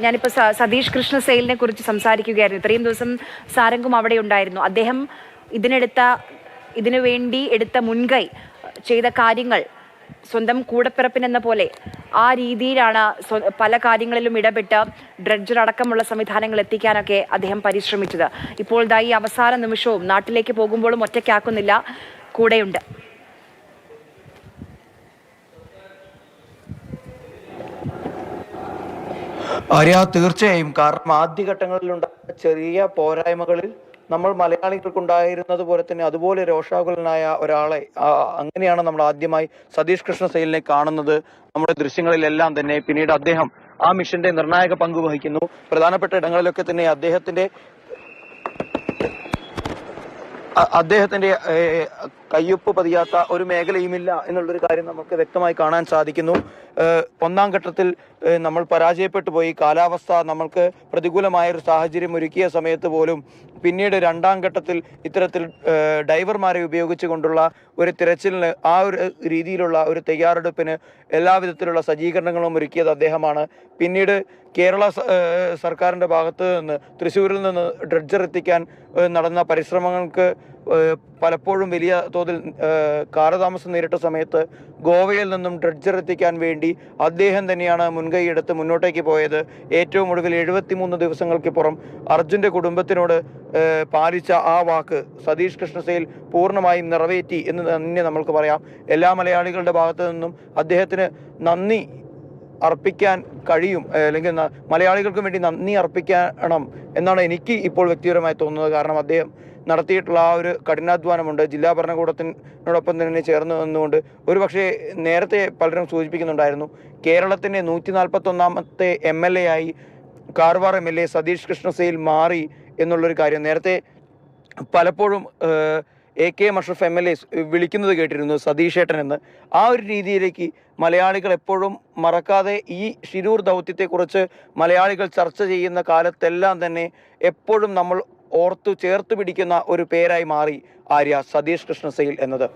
ഞാനിപ്പോൾ സതീഷ് കൃഷ്ണ സെയിലിനെ കുറിച്ച് സംസാരിക്കുകയായിരുന്നു. ഇത്രയും ദിവസം സാരംഗും അവിടെ ഉണ്ടായിരുന്നു. അദ്ദേഹം ഇതിനെടുത്ത ഇതിനു വേണ്ടി എടുത്ത മുൻകൈ ചെയ്ത കാര്യങ്ങൾ സ്വന്തം കൂടപ്പിറപ്പിനെന്ന പോലെ ആ രീതിയിലാണ് പല കാര്യങ്ങളിലും ഇടപെട്ട് ഡ്രഡ്ജർ അടക്കമുള്ള സംവിധാനങ്ങൾ എത്തിക്കാനൊക്കെ അദ്ദേഹം പരിശ്രമിച്ചത്. ഇപ്പോൾ ദാ ഈ അവസാന നിമിഷവും നാട്ടിലേക്ക് പോകുമ്പോഴും ഒറ്റയ്ക്കാക്കുന്നില്ല. കൂടെയുണ്ട്. ആര്യ തീർച്ചയായും. കാരണം ആദ്യഘട്ടങ്ങളിലുണ്ടായ ചെറിയ പോരായ്മകളിൽ നമ്മൾ മലയാളികൾക്കുണ്ടായിരുന്നത് പോലെ തന്നെ അതുപോലെ രോഷാകുലനായ ഒരാളെ അങ്ങനെയാണ് നമ്മൾ ആദ്യമായി സതീഷ് കൃഷ്ണ സെയിലിനെ കാണുന്നത്. നമ്മുടെ ദൃശ്യങ്ങളിലെല്ലാം തന്നെ പിന്നീട് അദ്ദേഹം ആ മിഷന്റെ നിർണായക പങ്ക് വഹിക്കുന്നു. പ്രധാനപ്പെട്ട ഇടങ്ങളിലൊക്കെ തന്നെ അദ്ദേഹത്തിന്റെ അദ്ദേഹത്തിന്റെ കയ്യൊപ്പ് പതിയാത്ത ഒരു മേഖലയുമില്ല എന്നുള്ളൊരു കാര്യം നമുക്ക് വ്യക്തമായി കാണാൻ സാധിക്കുന്നു. ഒന്നാം ഘട്ടത്തിൽ നമ്മൾ പരാജയപ്പെട്ടു പോയി. കാലാവസ്ഥ നമ്മൾക്ക് പ്രതികൂലമായ ഒരു സാഹചര്യം ഒരുക്കിയ സമയത്ത് പോലും പിന്നീട് രണ്ടാം ഘട്ടത്തിൽ ഇത്തരത്തിൽ ഡൈവർമാരെ ഉപയോഗിച്ചുകൊണ്ടുള്ള ഒരു തിരച്ചിലിന് ആ ഒരു രീതിയിലുള്ള ഒരു തയ്യാറെടുപ്പിന് എല്ലാവിധത്തിലുള്ള സജ്ജീകരണങ്ങളും ഒരുക്കിയത് അദ്ദേഹമാണ്. പിന്നീട് കേരള സർക്കാരിന്റെ ഭാഗത്ത് നിന്ന് തൃശ്ശൂരിൽ നിന്ന് ഡ്രഡ്ജർ എത്തിക്കാൻ നടന്ന പരിശ്രമങ്ങൾക്ക് പലപ്പോഴും വലിയ തോതിൽ കാലതാമസം നേരിട്ട സമയത്ത് ഗോവയിൽ നിന്നും ഡ്രഡ്ജർ എത്തിക്കാൻ വേണ്ടി അദ്ദേഹം തന്നെയാണ് മുൻകൈയെടുത്ത് മുന്നോട്ടേക്ക് പോയത്. ഏറ്റവും ഒടുവിൽ എഴുപത്തിമൂന്ന് ദിവസങ്ങൾക്കിപ്പുറം അർജുന്റെ കുടുംബത്തിനോട് പാലിച്ച ആ വാക്ക് സതീഷ് കൃഷ്ണസേൽ പൂർണമായും നിറവേറ്റി എന്ന് തന്നെ നമ്മൾക്ക് പറയാം. എല്ലാ മലയാളികളുടെ ഭാഗത്തു നിന്നും അദ്ദേഹത്തിന് നന്ദി അർപ്പിക്കാൻ കഴിയും. അല്ലെങ്കിൽ മലയാളികൾക്ക് വേണ്ടി നന്ദി അർപ്പിക്കണം എന്നാണ് എനിക്ക് ഇപ്പോൾ വ്യക്തിപരമായി തോന്നുന്നത്. കാരണം അദ്ദേഹം നടത്തിയിട്ടുള്ള ആ ഒരു കഠിനാധ്വാനമുണ്ട്. ജില്ലാ ഭരണകൂടത്തിനോടൊപ്പം തന്നെ ചേർന്ന് നിന്നുകൊണ്ട് ഒരു പക്ഷേ നേരത്തെ പലരും സൂചിപ്പിക്കുന്നുണ്ടായിരുന്നു. കേരളത്തിന്റെ നൂറ്റി നാൽപ്പത്തൊന്നാമത്തെ എം എൽ എ ആയി Karwar M L A Satish കൃഷ്ണസേയിൽ മാറി എന്നുള്ളൊരു കാര്യം നേരത്തെ പലപ്പോഴും A K Musharraf M L A വിളിക്കുന്നത് കേട്ടിരുന്നു സതീഷ് ഏട്ടൻ എന്ന് ആ ഒരു രീതിയിലേക്ക് മലയാളികൾ എപ്പോഴും മറക്കാതെ ഈ ഷിരൂർ ദൗത്യത്തെക്കുറിച്ച് മലയാളികൾ ചർച്ച ചെയ്യുന്ന കാലത്തെല്ലാം തന്നെ എപ്പോഴും നമ്മൾ ഓർത്തു ചേർത്ത് പിടിക്കുന്ന ഒരു പേരായി മാറി ആര്യ സതീഷ് കൃഷ്ണസയിൽ എന്നത്.